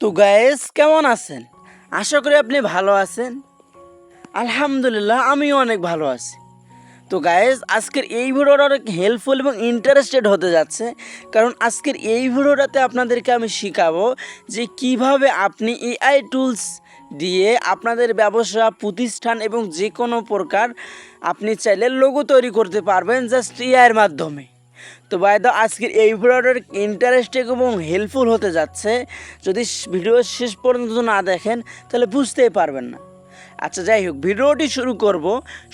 তো গায়েস কেমন আছেন? আশা করি আপনি ভালো আছেন। আলহামদুলিল্লাহ, আমিও অনেক ভালো আছি। তো গায়েস আজকের এই ভিডিওটা অনেক হেল্পফুল এবং ইন্টারেস্টেড হতে যাচ্ছে। কারণ আজকের এই ভিডিওটাতে আপনাদেরকে আমি শেখাবো যে কীভাবে আপনি এআই টুলস দিয়ে আপনাদের ব্যবসা, প্রতিষ্ঠান এবং যে কোনো প্রকার আপনি চাইলে লোগো তৈরি করতে পারবেন জাস্ট এআইয়ের মাধ্যমে। তো বাইদা আজকের এই ভিডিওটার ইন্টারেস্টিং এবং হেল্পফুল হতে যাচ্ছে। যদি ভিডিও শেষ পর্যন্ত না দেখেন, তাহলে বুঝতেই পারবেন না। আচ্ছা যাই হোক, ভিডিওটি শুরু করব।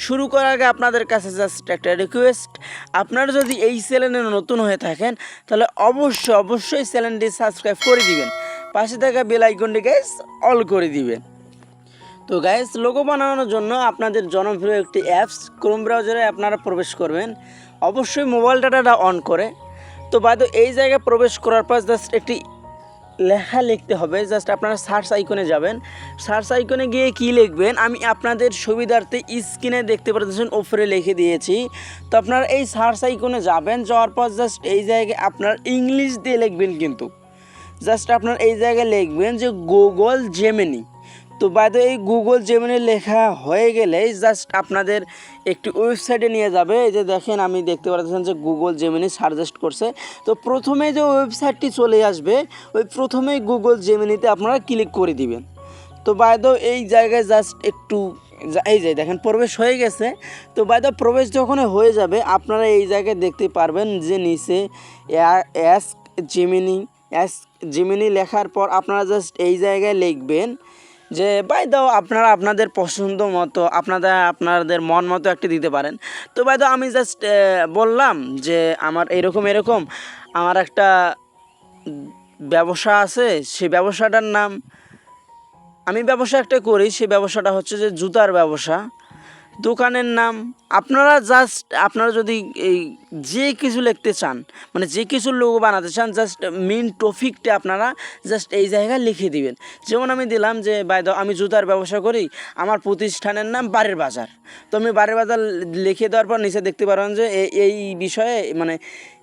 শুরু করার আগে আপনাদের কাছে জাস্ট একটা রিকোয়েস্ট আপনারা যদি এই চ্যানেলে নতুন হয়ে থাকেন, তাহলে অবশ্যই অবশ্যই চ্যানেলটি সাবস্ক্রাইব করে দিবেন। পাশে থাকা বেল আইকনটি গাইস অল করে দিবেন। তো গাইস লোগো বানানোর জন্য আপনাদের জনপ্রিয় একটি অ্যাপস ক্রোম ব্রাউজারে আপনারা প্রবেশ করবেন। অবশ্যই মোবাইল ডাটাটা অন করে। তো বাদ এই জায়গায় প্রবেশ করার পর জাস্ট একটি লেখা লিখতে হবে জাস্ট আপনারা সার্চ আইকনে যাবেন। সার্চ আইকনে গিয়ে কি লিখবেন? আমি আপনাদের সুবিধার্থে স্ক্রিনে দেখতে পাচ্ছেন ওপরে লিখে দিয়েছি। তো আপনারা এই সার্চ আইকনে যাবেন, যাওয়ার পর জাস্ট এই জায়গায় আপনার ইংলিশ দিয়ে লিখবেন কিন্তু। জাস্ট আপনার এই জায়গায় লিখবেন যে গুগল জেমিনি তো বাইরে এই গুগল জেমিনি লেখা হয়ে গেলে জাস্ট আপনাদের একটি ওয়েবসাইটে নিয়ে যাবে। এই যে দেখেন, আমি দেখতে পাচ্ছেন যে গুগল জেমিনি সাজেস্ট করছে। তো প্রথমে যে ওয়েবসাইটটি চলে আসবে, ওই প্রথমেই গুগল জেমিনিতে আপনারা ক্লিক করে দিবেন। তো বাইদ এই জায়গায় জাস্ট একটু এই যে দেখেন, প্রবেশ হয়ে গেছে। তো বাইদ প্রবেশ যখন হয়ে যাবে, আপনারা এই জায়গায় দেখতে পারবেন যে নিচে অ্যাস জেমিনি অ্যাস জেমিনি লেখার পর আপনারা জাস্ট এই জায়গায় লিখবেন। যে বাই দাও আপনারা আপনাদের পছন্দ মতো, আপনাদের আপনাদের মন মতো একটি দিতে পারেন। তো বাই দাও আমি জাস্ট বললাম যে, আমার এরকম এরকম আমার একটা ব্যবসা আছে, সেই ব্যবসাটার নাম, আমি ব্যবসা একটা করি, সেই ব্যবসাটা হচ্ছে যে, জুতার ব্যবসা। দোকানের নাম, আপনারা জাস্ট আপনারা যদি এই যে কিছু লিখতে চান মানে যে কিছু লোগো বানাতে চান জাস্ট মেন টপিকটা আপনারা জাস্ট এই জায়গায় লিখে দিবেন। যেমন আমি দিলাম যে বাই আমি জুতার ব্যবসা করি, আমার প্রতিষ্ঠানের নাম বারের বাজার। তো আমি বারের বাজার লিখে দেওয়ার পর নিচে দেখতে পারবেন যে এই বিষয়ে মানে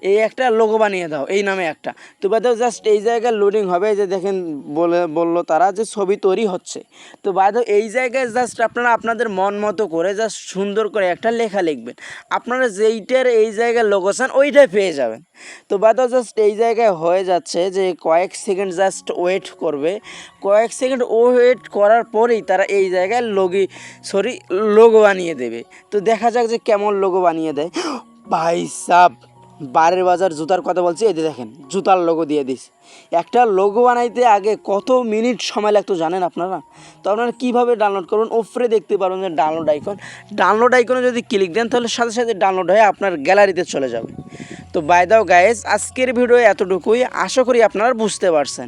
এই একটা লোগো বানিয়ে দাও, এই নামে একটা। তো বাই জাস্ট এই জায়গায় লোডিং হবে যে দেখেন, বলে, বলল তারা যে ছবি তৈরি হচ্ছে। তো বাই এই জায়গায় জাস্ট আপনারা আপনাদের মন মতো করে জাস্ট সুন্দর করে একটা লেখা লিখবেন। আপনারা যেইটার এই জায়গায় লোগো লোকেশান ওইটাই পেয়ে যাবেন। তো বাই দাও জাস্ট এই জায়গায় হয়ে যাচ্ছে যে কয়েক সেকেন্ড জাস্ট ওয়েট করবে। কয়েক সেকেন্ড ওয়েট করার পরেই তারা এই জায়গায় লগি সরি লোগো বানিয়ে দেবে। তো দেখা যাক যে কেমন লোগো বানিয়ে দেয়। ভাই সাব বারের বাজার জুতার কথা বলছি, এই দেখেন, জুতার লোগো দিয়ে দিস একটা লোগো বানাইতে আগে কত মিনিট সময় লাগতো জানেন আপনারা? তো আপনারা কীভাবে ডাউনলোড করুন? ওপরে দেখতে পারবেন যে ডাউনলোড আইকন ডাউনলোড আইকনে যদি ক্লিক দেন, তাহলে সাথে সাথে ডাউনলোড হয়ে আপনার গ্যালারিতে চলে যাবে। তো বাই দাও গায়েস আজকের ভিডিও এতটুকুই। আশা করি আপনারা বুঝতে পারছেন।